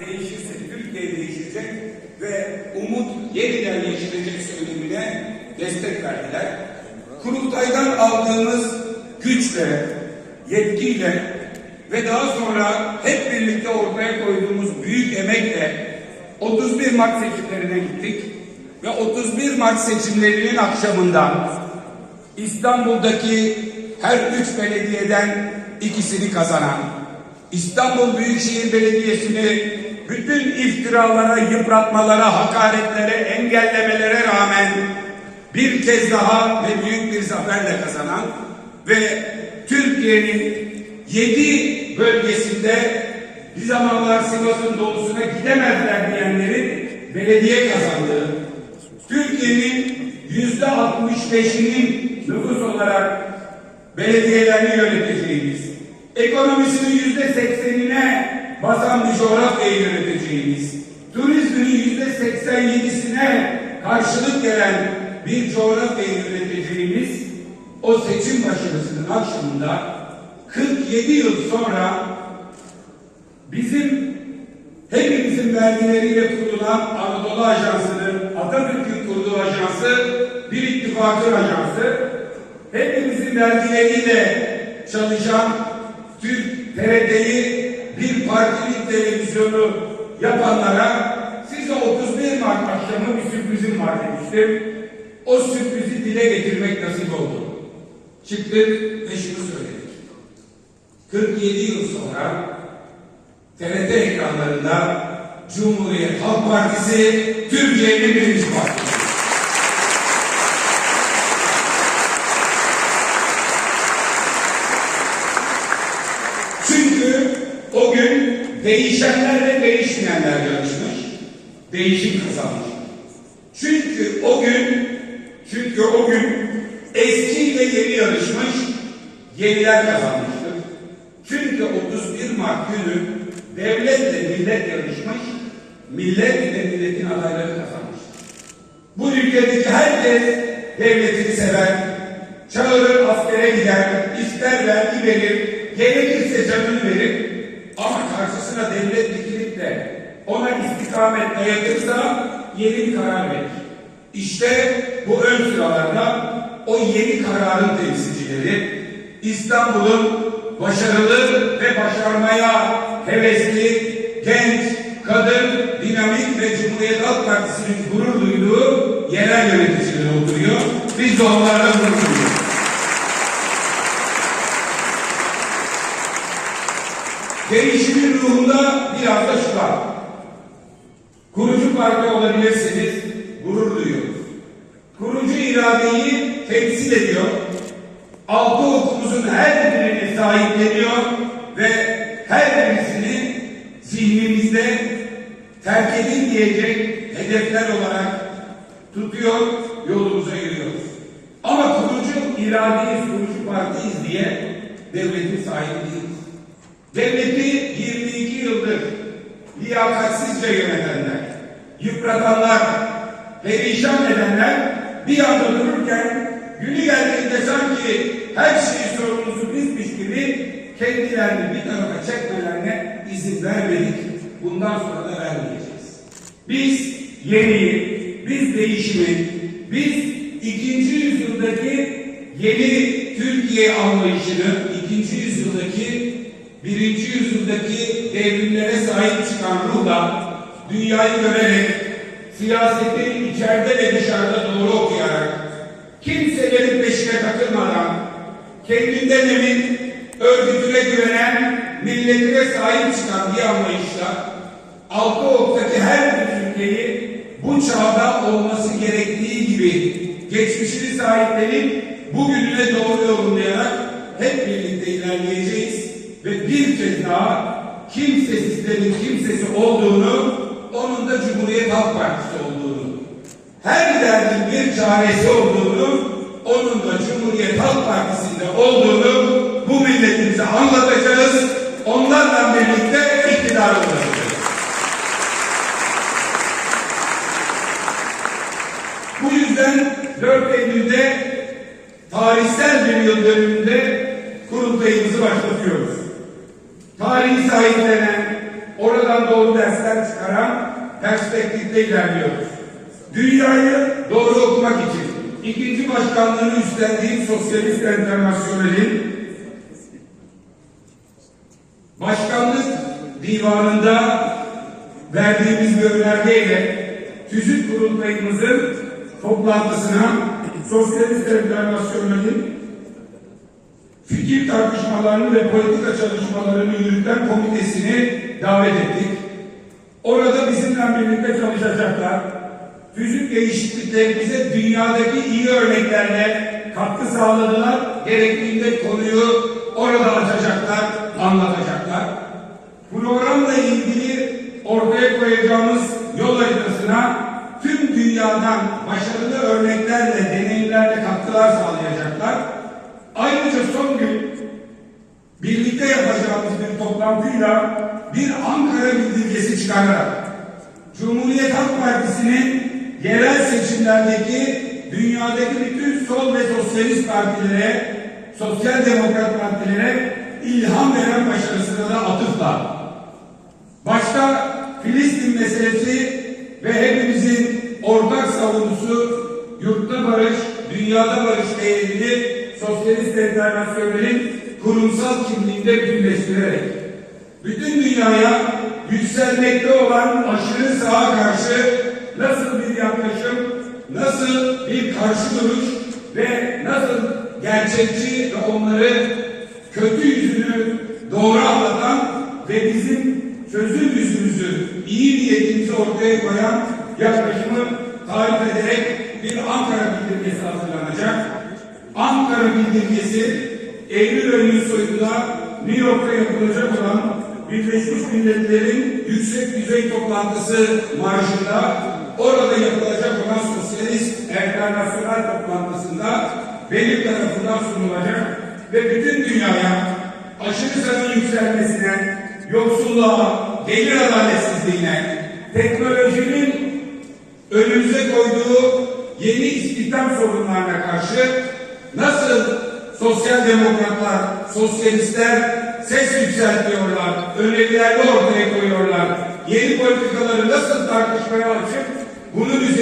değişirse Türkiye değişecek ve umut yeniden yeşilecek söylemine destek verdiler. Kurultaydan aldığımız güçle, yetkiyle ve daha sonra hep birlikte ortaya koyduğumuz büyük emekle 31 Mart seçimlerine gittik ve 31 Mart seçimlerinin akşamından İstanbul'daki her üç belediyeden ikisini kazanan, İstanbul Büyükşehir Belediyesi'ni bütün iftiralara, yıpratmalara, hakaretlere, engellemelere rağmen bir kez daha ve büyük bir zaferle kazanan ve Türkiye'nin yedi bölgesinde bir zamanlar Sivas'ın doğusuna gidemezler diyenlerin belediye kazandığı, Türkiye'nin yüzde 65'inin nüfus olarak belediyelerini yöneteceğimiz, ekonomisinin yüzde seksenine basan bir coğrafyayı yöneteceğimiz, turizmin yüzde 87'sine karşılık gelen bir coğrafyayı yöneteceğimiz o seçim başarısının akşamında 47 yıl sonra bizim hepimizin vergileriyle kurulan Anadolu Ajansı'nın Atatürk'ün kurduğu ajansı bir ittifakın ajansı hepimizin vergileriyle çalışan Türk TRT'yi bir partilik televizyonu yapanlara size 31 Mart akşamı bir sürprizim var demiştim. O sürprizi dile getirmek nasip oldu. Çıktık ve şunu söyledik. 47 yıl sonra TRT ekranlarında Cumhuriyet Halk Partisi Türkiye'nin birinci partisi. Çünkü o gün değişenler ve değişmeyenler yarışmış, değişim kazanmış. Çünkü o gün, çünkü o gün eski ile yeni yarışmış, yeniler kazanmıştır. Çünkü 31 Mart günü devletle millet yarışmış, millet ile milletin adayları kazanmıştır. Bu ülkedeki herkes devletini sever, çağırır askere gider, ister vergi verir, gerekirse canını verir. Ama karşısına devlet dikilip de ona istikamet dayatırsa yeni bir karar verir. İşte bu ön sıralarda o yeni kararın temsilcileri İstanbul'un başarılı ve başarmaya hevesli, genç, kadın, dinamik ve Cumhuriyet Halk Partisi'nin gurur duyduğu yerel yöneticileri oturuyor. Biz de onlarla gurur duyuyoruz. Değişimin ruhunda biraz da şu var. Kurucu parti olabilirsiniz, gurur duyuyoruz. Kurucu iradeyi temsil ediyor. Altı okumuzun her birini sahipleniyor ve her birisini zihnimizde terk edin diyecek hedefler olarak tutuyor, yolumuza yürüyoruz. Ama kurucu iradeyiz, kurucu partiyiz diye devletin sahibi değiliz. Devleti 22 yıldır liyakatsizce yönetenler, yıpratanlar, perişan edenler bir anda dururken günü geldiğinde sanki her şeyin sorumlusu bizmiş gibi kendilerini bir tarafa çekmelerine izin vermedik. Bundan sonra da vermeyeceğiz. Biz yeniyi, biz değişimi, biz ikinci yüzyıldaki yeni Türkiye anlayışını, ikinci yüzyıldaki birinci yüzyıldaki devrimlere sahip çıkan ruhla dünyayı görerek, siyaseti içeride ve dışarıda doğru okuyarak, kimselerin peşine takılmadan, kendinden emin, örgütüne güvenen, milletine sahip çıkan bir anlayışla, altı oktaki her bir ülkeyi bu çağda olması gerektiği gibi geçmişini sahiplenip bugününe doğru yorumlayarak hep birlikte ilerleyeceğiz ve bir kez daha kimsesizlerin kimsesi olduğunu, onun da Cumhuriyet Halk Partisi olduğunu, her derdin bir çaresi olduğunu, onun da Cumhuriyet Halk Partisi'nde olduğunu bu milletimize anlatacağız. Onlarla birlikte iktidar olacağız. Bu yüzden 4 Eylül'de tarihsel bir yıl dönümünde kurultayımızı başlatıyoruz. Tarihi sahiplenen, orada oradan doğru dersler çıkaran perspektifte ilerliyoruz. Dünyayı doğru okumak için ikinci başkanlığını üstlendiğim Sosyalist Enternasyonel'in başkanlık divanında verdiğimiz bir önergeyle tüzük kurultayımızın toplantısına Sosyalist Enternasyonel'in fikir tartışmalarını ve politika çalışmalarını yürüten komitesini davet ettik. Orada bizimle birlikte çalışacaklar. Tüzük değişikliklerimize dünyadaki iyi örneklerle katkı sağladılar. Gerektiğinde konuyu orada açacaklar, anlatacaklar. Programla ilgili ortaya koyacağımız yol haritasına tüm dünyadan başarılı örneklerle, deneyimlerle katkılar sağlayacaklar. Birlikte yapacağımız bir toplantıyla bir Ankara bildirgesi çıkararak Cumhuriyet Halk Partisi'nin yerel seçimlerdeki dünyadaki bütün sol ve sosyalist partilere, sosyal demokrat partilere ilham veren başarısına da atıfla. Başta Filistin meselesi ve hepimizin ortak savunusu yurtta barış, dünyada barış değerini Sosyalist Enternasyonel'in kurumsal kimliğinde bütünleştirerek bütün dünyaya yükselmekte olan aşırı sağa karşı nasıl bir yaklaşım, nasıl bir karşı duruş ve nasıl gerçekçi ve onları kötü yüzünü doğru anlatan ve bizim çözüm yüzümüzü, iyi niyetimizi ortaya koyan yaklaşımı tarif ederek bir Ankara bildirgesi hazırlanacak. Ankara bildirgesi Eylül ayının sonunda New York'ta yapılacak olan Birleşmiş Milletler'in yüksek düzey toplantısı marjında orada yapılacak olan Sosyalist Enternasyonel toplantısında benim tarafından sunulacak ve bütün dünyaya aşırı sağın yükselmesine, yoksulluğa, gelir adaletsizliğine, teknolojinin önümüze koyduğu yeni istihdam sorunlarına karşı nasıl sosyal demokratlar, sosyalistler ses yükseltiyorlar, önerilerini ortaya koyuyorlar, yeni politikaları nasıl tartışmaya açıp bunun üzerine